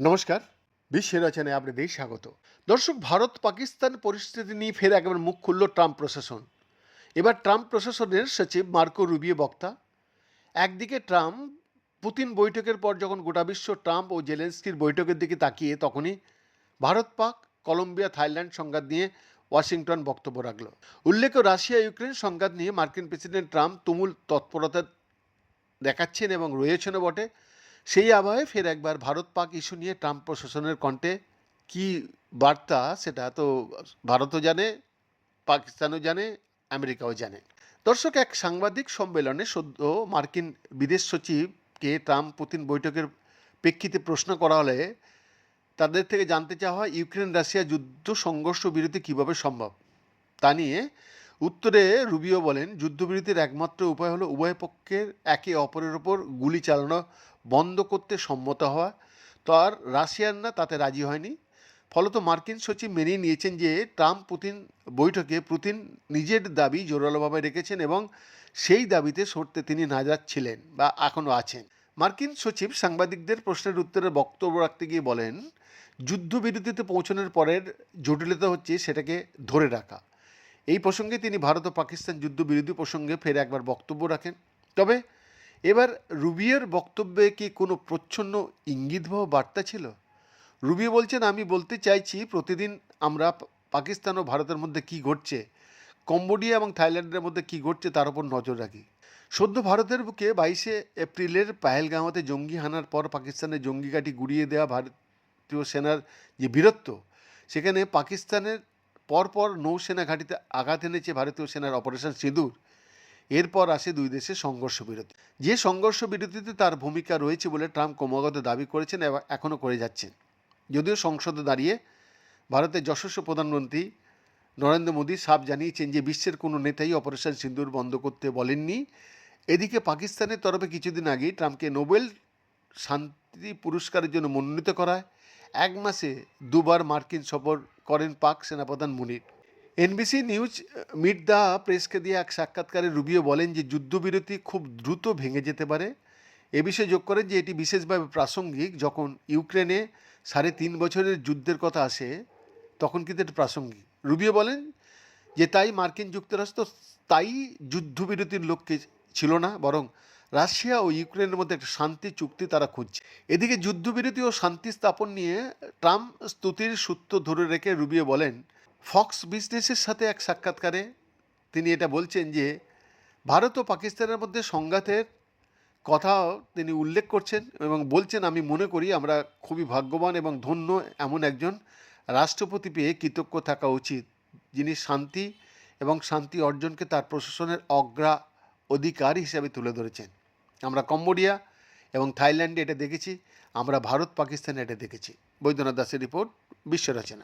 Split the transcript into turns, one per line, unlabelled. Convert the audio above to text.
নমস্কার। বিশ্বের রচনায় আপনাদের স্বাগত। দর্শক, ভারত, পাকিস্তান পরিস্থিতি নিয়ে ফের একবার মুখ খুলল ট্রাম্প প্রশাসন। এবার ট্রাম্প প্রশাসনের সচিব মার্কো রুবিও বক্তা। একদিকে ট্রাম্প পুতিন বৈঠকের পর যখন গোটা বিশ্ব ট্রাম্প ও জেলেন্সকির বৈঠকের দিকে তাকিয়ে, তখনই ভারত, পাক, কলম্বিয়া, থাইল্যান্ড সংঘাত নিয়ে ওয়াশিংটন বক্তব্য রাখল। উল্লেখ্য, রাশিয়া, ইউক্রেন সংঘাত নিয়ে মার্কিন প্রেসিডেন্ট ট্রাম্প তুমুল তৎপরতা দেখাচ্ছেন এবং রয়েছেনও বটে। সেই আবহে ফের একবার ভারত পাক ইস্যু নিয়ে ট্রাম্প প্রশাসনের কণ্ঠে কি বার্তা সেটা তো ভারতও জানে, পাকিস্তানও জানে, আমেরিকাও জানে। দর্শক, এক সাংবাদিক সম্মেলনে সদ্য মার্কিন বিদেশ সচিবকে ট্রাম্প পুতিন বৈঠকের প্রেক্ষিতে প্রশ্ন করা হলে তাদের থেকে জানতে চাওয়া হয় ইউক্রেন রাশিয়া যুদ্ধ সংঘর্ষ বিরতি কীভাবে সম্ভব? তা নিয়ে উত্তরে রুবিও বলেন, যুদ্ধবিরতির একমাত্র উপায় হলো উভয় পক্ষের একে অপরের ওপর গুলি চালানো বন্ধ করতে সম্মত হওয়া। তো আর রাশিয়ানরা তাতে রাজি হয়নি। ফলত মার্কিন সচিব মেনেই নিয়েছেন যে ট্রাম্প পুতিন বৈঠকে পুতিন নিজের দাবি জোরালোভাবে রেখেছেন এবং সেই দাবিতে সরতে তিনি নাজাত ছিলেন বা এখনও আছেন। মার্কিন সচিব সাংবাদিকদের প্রশ্নের উত্তরে বক্তব্য রাখতে গিয়ে বলেন, যুদ্ধবিরতিতে পৌঁছানোর পরের জটিলতা হচ্ছে সেটাকে ধরে রাখা। এই প্রসঙ্গে তিনি ভারত ও পাকিস্তান যুদ্ধবিরোধী প্রসঙ্গে ফের একবার বক্তব্য রাখেন। তবে এবার রুবিয়ের বক্তব্যে কি কোনো প্রচ্ছন্ন ইঙ্গিত বা বার্তা ছিল? রুবিও বলছেন, আমি বলতে চাইছি প্রতিদিন আমরা পাকিস্তান ও ভারতের মধ্যে কি ঘটছে, কম্বোডিয়া এবং থাইল্যান্ডের মধ্যে কি ঘটছে তার উপর নজর রাখি। সদ্য ভারতের বুকে বাইশে এপ্রিলের পাহেলগাঁওতে জঙ্গি হানার পর পাকিস্তানের জঙ্গি ঘাঁটি গুড়িয়ে দেওয়া ভারতীয় সেনার যে বীরত্ব, সেখানে পাকিস্তানের পরপর নৌসেনা ঘাঁটিতে আঘাত এনেছে ভারতীয় সেনার অপারেশন সিঁদুর। এরপর আসে দুই দেশের সংঘর্ষ বিরতি। যে সংঘর্ষ বিরতিতে তার ভূমিকা রয়েছে বলে ট্রাম্প ক্রমাগত দাবি করেছেন এবং এখনও করে যাচ্ছেন। যদিও সংসদে দাঁড়িয়ে ভারতের যশস্ব প্রধানমন্ত্রী নরেন্দ্র মোদী সাফ জানিয়েছেন যে বিশ্বের কোনো নেতাই অপারেশন সিন্দুর বন্ধ করতে বলেননি। এদিকে পাকিস্তানের তরফে কিছুদিন আগেই ট্রাম্পকে নোবেল শান্তি পুরস্কারের জন্য মনোনীত করায়। এক মাসে দুবার মার্কিন সফর করেন পাক সেনাপ্রধান Munir. NBC news meet the প্রেসকে দিয়ে এক সাক্ষাৎকারে রুবিও বলেন যে যুদ্ধবিরতি খুব দ্রুত ভেঙে যেতে পারে। এ বিষয়ে যোগ করেন যে এটি বিশেষভাবে প্রাসঙ্গিক। যখন ইউক্রেনে সাড়ে তিন বছরের যুদ্ধের কথা আসে, তখন কিন্তু এটা প্রাসঙ্গিক। রুবিও বলেন যে, তাই মার্কিন যুক্তরাষ্ট্র তাই যুদ্ধবিরতির লক্ষ্যে ছিল না, বরং রাশিয়া ও ইউক্রেনের মধ্যে একটা শান্তি চুক্তি তারা খুঁজছে। এদিকে যুদ্ধবিরতি ও শান্তি স্থাপন নিয়ে ট্রাম্প স্তুতির সূত্র ধরে রেখে রুবিয়ে বলেন, ফক্স বিজনেসের সাথে এক সাক্ষাৎকারে তিনি এটা বলছেন যে, ভারত ও পাকিস্তানের মধ্যে সংঘাতের কথাও তিনি উল্লেখ করছেন এবং বলছেন, আমি মনে করি আমরা খুবই ভাগ্যবান এবং ধন্য এমন একজন রাষ্ট্রপতি পেয়ে কৃতজ্ঞ থাকা উচিত, যিনি শান্তি এবং শান্তি অর্জনকে তার প্রশাসনের অগ্রা অধিকার হিসাবে তুলে ধরেছেন। আমরা কম্বোডিয়া এবং থাইল্যান্ডে এটা দেখেছি, আমরা ভারত পাকিস্তানে এটা দেখেছি। বৈদ্যনাথ দাসের রিপোর্ট বিশ্ব রচনা।